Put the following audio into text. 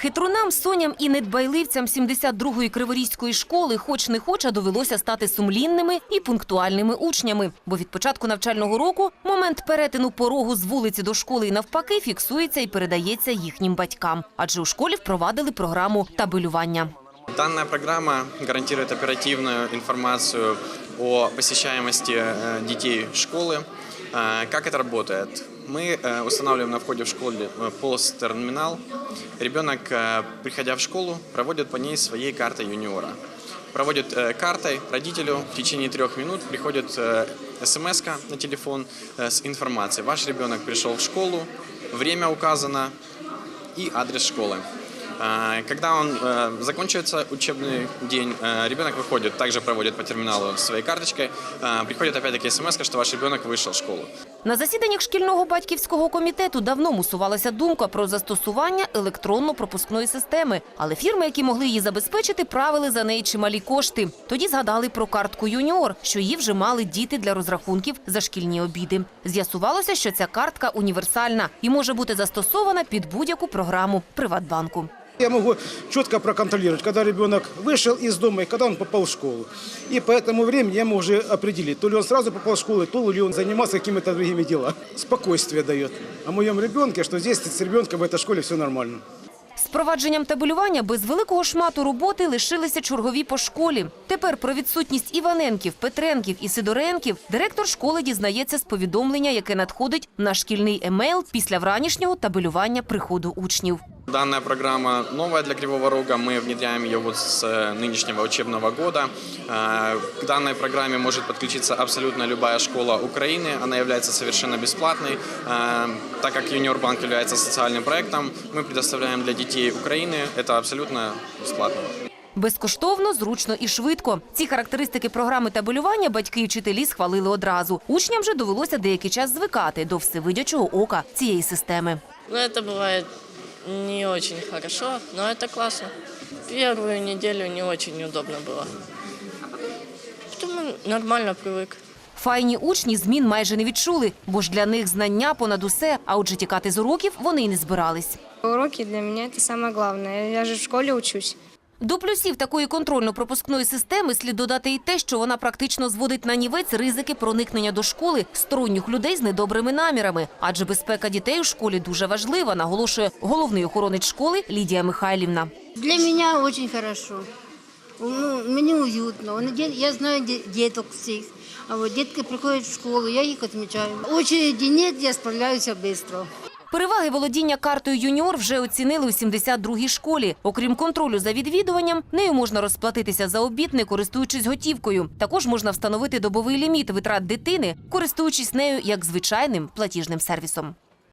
Хитрунам, соням і недбайливцям 72-ї криворізької школи, хоч не хоч, а довелося стати сумлінними і пунктуальними учнями. Бо від початку навчального року момент перетину порогу з вулиці до школи і навпаки фіксується і передається їхнім батькам. Адже у школі впровадили програму табелювання. Данная программа гарантирует оперативную информацию о посещаемости э, детей школы. Э, Как это работает? Мы э, устанавливаем на входе в школу э, POS-терминал. Ребенок, э, приходя в школу, проводит по ней своей картой юниора. Проводит э, картой родителю в течение трех минут приходит смс на телефон э, с информацией. Ваш ребенок пришел в школу, время указано и адрес школы. А, Когда он э, заканчивается учебный день, э, ребенок выходит, также проводит по терминалу своей карточкой, э, приходит опять-таки смс, что ваш ребенок вышел в школу. На засіданнях шкільного батьківського комітету давно мусувалася думка про застосування електронно-пропускної системи. Але фірми, які могли її забезпечити, правили за неї чималі кошти. Тоді згадали про картку юніор, що її вже мали діти для розрахунків за шкільні обіди. З'ясувалося, що ця картка універсальна і може бути застосована під будь-яку програму Приватбанку. Я могу четко проконтролировать, когда ребенок вышел из дома и когда он попал в школу. И по этому времени я могу уже определить, то ли он сразу попал в школу, то ли он занимался какими-то другими делами. Спокойствие дает о моем ребенке, что здесь с ребенком в этой школе все нормально. З провадженням табелювання без великого шмату роботи лишилися чергові по школі. Тепер про відсутність Іваненків, Петренків і Сидоренків директор школи дізнається з повідомлення, яке надходить на шкільний емейл після вранішнього табелювання приходу учнів. Данная программа новая для Кривого Рога. Мы внедряем ее вот с э, нынешнего учебного года. Э, К данной программе может подключиться абсолютно любая школа Украины. Она является совершенно бесплатной. Э, Так как Юниор Банк является социальным проектом, мы предоставляем для детей Украины это абсолютно бесплатно. Безкоштовно, зручно і швидко. Ці характеристики програми табелювання батьки і вчителі схвалили одразу. Учням же довелося деякий час звикати до всевидячого ока цієї системи. Ну, это бывает не очень хорошо, но это классно. Первую неделю не очень удобно было. Потом нормально привык. Файні учні змін майже не відчули, бо ж для них знання понад усе, а отже тікати з уроків вони й не збирались. Уроки для меня это самое главное. Я же в школе учусь. До плюсів такої контрольно-пропускної системи слід додати і те, що вона практично зводить на нівець ризики проникнення до школи сторонніх людей з недобрими намірами. Адже безпека дітей у школі дуже важлива, наголошує головний охоронець школи Лідія Михайлівна. Для меня очень хорошо. Ну, мне уютно. Я знаю деток всех. А вот детки приходят в школу, я их отмечаю. Очереди нет, я справляюсь быстро. Переваги володіння картою юніор вже оцінили у 72-й школі. Окрім контролю за відвідуванням, нею можна розплатитися за обід, не користуючись готівкою. Також можна встановити добовий ліміт витрат дитини, користуючись нею як звичайним платіжним сервісом.